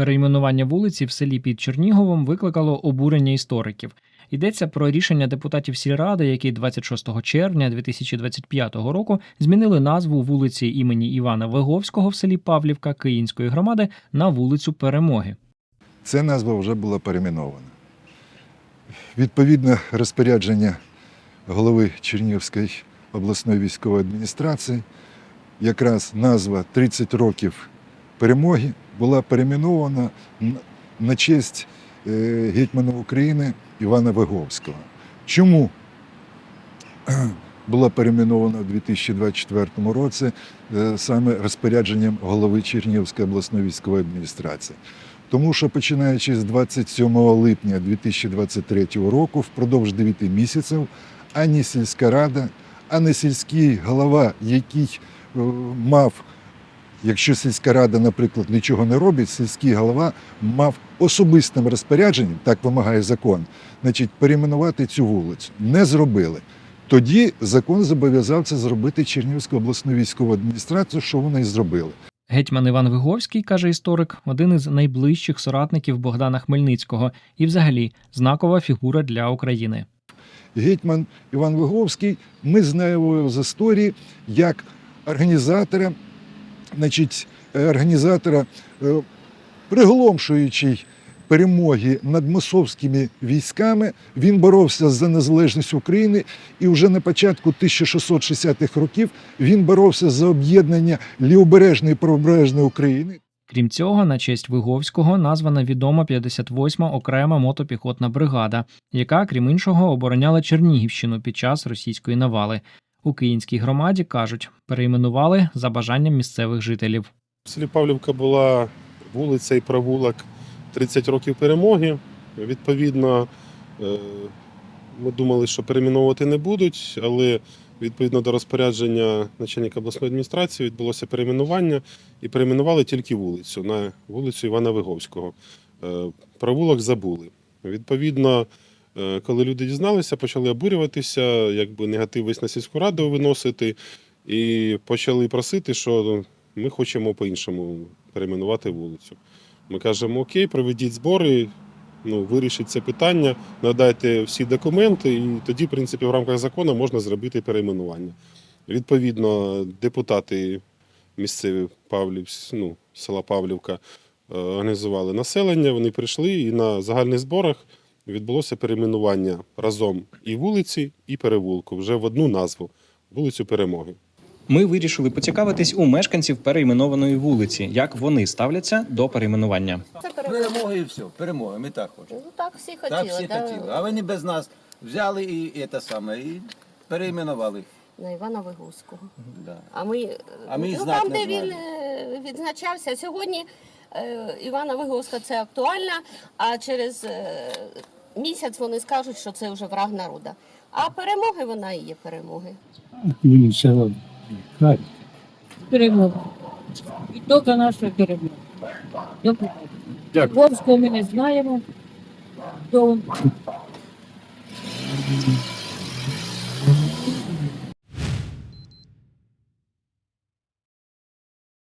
Перейменування вулиці в селі під Черніговом викликало обурення істориків. Йдеться про рішення депутатів сільради, які 26 червня 2025 року змінили назву вулиці імені Івана Виговського в селі Павлівка Київської громади на вулицю Перемоги. Ця назва вже була перейменована. Відповідно розпорядження голови Чернігівської обласної військової адміністрації, якраз назва 30 років перемоги була перейменована на честь е, гетьмана України Івана Виговського. Чому була перейменована у 2024 році е, саме розпорядженням голови Чернігівської обласної військової адміністрації? Тому що починаючи з 27 липня 2023 року, впродовж 9 місяців, ані сільська рада, ані сільський голова, який е, мав, якщо сільська рада, наприклад, нічого не робить, сільський голова мав особистим розпорядженням, так вимагає закон, значить, перейменувати цю вулицю. Не зробили. Тоді закон зобов'язав це зробити Чернігівську обласну військову адміністрацію, що вони і зробили. Гетьман Іван Виговський, каже історик, один із найближчих соратників Богдана Хмельницького і, взагалі, знакова фігура для України. гетьман Іван Виговський, ми знаємо його з історії як організатора, значить, е, організатора, е, приголомшуючий перемоги над московськими військами. Він боровся за незалежність України, і вже на початку 1660-х років він боровся за об'єднання лівобережної і правобережної України. Крім цього, на честь Виговського названа відома 58-ма окрема мотопіхотна бригада, яка, крім іншого, обороняла Чернігівщину під час російської навали. У київській громаді кажуть, перейменували за бажанням місцевих жителів. В селі Павлівка була вулиця і провулок 30 років перемоги. Відповідно, е, ми думали, що перейменовувати не будуть, але відповідно до розпорядження начальника обласної адміністрації відбулося перейменування і перейменували тільки вулицю на вулицю Івана Виговського. Е, Провулок забули. Відповідно, коли люди дізналися, почали обурюватися, якби негатив весь на сільську раду виносити, і почали просити, що ми хочемо по-іншому перейменувати вулицю. Ми кажемо, окей, проведіть збори, ну, вирішіть це питання, надайте всі документи, і тоді, в принципі, в рамках закону можна зробити перейменування. Відповідно, депутати місцеві Павлів, ну, села Павлівка е, організували населення, вони прийшли і на загальних зборах відбулося перейменування разом і вулиці, і перевулку вже в одну назву вулицю Перемоги. Ми вирішили поцікавитись у мешканців перейменованої вулиці, як вони ставляться до перейменування. Це перемога. Перемоги і все, перемоги, ми так хочемо. Ну так всі хотіли. Так всі да. хотіли. А вони без нас взяли і, і те саме, і перейменували. На Івана Вигузького. Да. А ми, А ми ну, там, де він е, відзначався сьогодні, е, Івана Вигузька це актуальна, а через е, місяць вони скажуть, що це вже враг народу. А перемоги вона і є перемоги. Перемога. І тільки наша перемога. Добре. Дякую. Ворського ми не знаємо. То